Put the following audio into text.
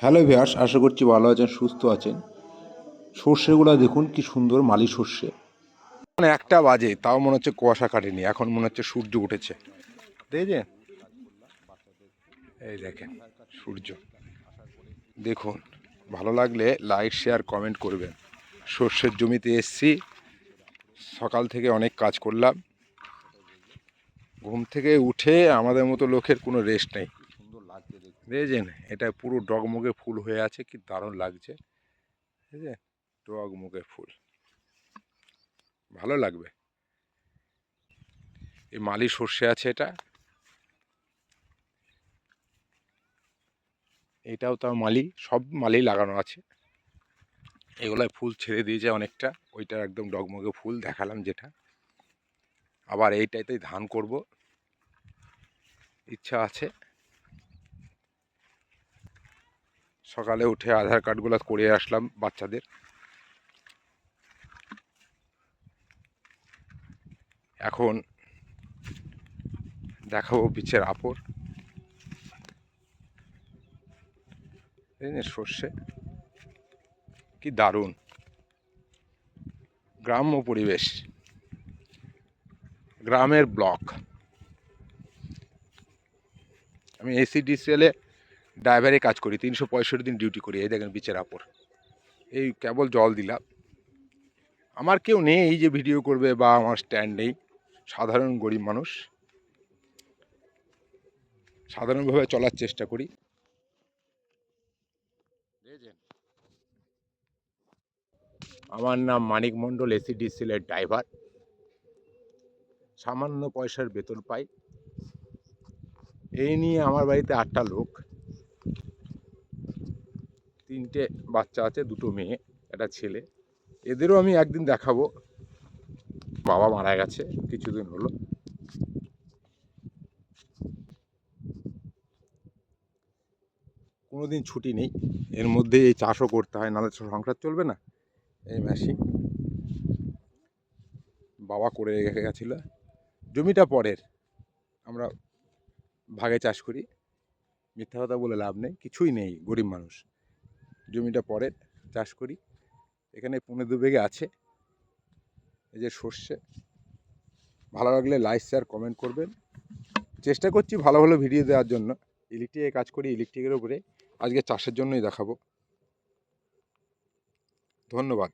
Hello viewers আশা করছি ভালো আছেন, সুস্থ আছেন। সর্ষেগুলো দেখুন, কি সুন্দর মালি সর্ষে। মানে একটা বাজে, তাও মনে হচ্ছে কুয়াশা কাটেনি, এখন মনে হচ্ছে সূর্য উঠেছে। দেখছেন? এই দেখেন, সূর্য। দেখুন, ভালো লাগলে লাইক, শেয়ার, কমেন্ট করবেন। সর্ষের জমিতে এসছি, সকাল থেকে অনেক কাজ করলাম। ঘুম থেকে উঠে আমাদের মতো লোকের কোনো রেস্ট নেই। দেখেছেন এটা পুরো ডগমগে ফুল হয়ে আছে, কি দারুণ লাগছে। বুঝলেন ডগমগে ফুল। ভালো লাগবে। এই মালি সর্ষে আছে এটা। এটাও তার মালি, সব মালি লাগানো আছে। এগুলোয় ফুল ছেড়ে দিয়েছে অনেকটা। ওইটা একদম ডগমগে ফুল দেখালাম যেটা। আবার এইটাতেই ধান করব। ইচ্ছা আছে। সকালে উঠে আধার কার্ডগুলো করে আসলাম বাচ্চাদের। এখন দেখাবো পিছের আপর। সর্ষে, কি দারুণ। গ্রাম্য পরিবেশ। গ্রামের ব্লক। আমি এসিডিসিএলে ড্রাইভারে কাজ করি, তিনশো পঁয়ষট্টি দিন ডিউটি করি, এই দেখেন বিচের আপর এই কেবল জল দিলাম। আমার কেউ নেই এই যে ভিডিও করবে বা আমার স্ট্যান্ড নেই। সাধারণ গরিব মানুষ। সাধারণভাবে চলার চেষ্টা করি। আমার নাম মানিক মণ্ডল এসিডিসিএলের ড্রাইভার সামান্য পয়সার বেতন পাই। এই নিয়ে আমার বাড়িতে আটটা লোক। তিনটে বাচ্চা আছে, দুটো মেয়ে, একটা ছেলে। এদেরও আমি একদিন দেখাবো। বাবা মারা গেছে, কিছুদিন হলো। কোনো দিন ছুটি নেই। এর মধ্যে এই চাষও করতে হয়, নাহলে সংসার চলবে না। এই মেশিন বাবা করে রেখে গেছিল। জমিটা পরের। আমরা ভাগে চাষ করি। মিথ্যা কথা বলে লাভ নেই, কিছুই নেই, গরিব মানুষ। জমিটা পরের চাষ করি। এখানে পনেরো দু বিঘে আছে। এই যে সর্ষে। ভালো লাগলে লাইক শেয়ার কমেন্ট করবেন। চেষ্টা করছি ভালো ভালো ভিডিও দেওয়ার জন্য। ইলেকট্রিকে কাজ করি, ইলেকট্রিকের উপরে। আজকে চাষের জন্যই দেখাবো। ধন্যবাদ।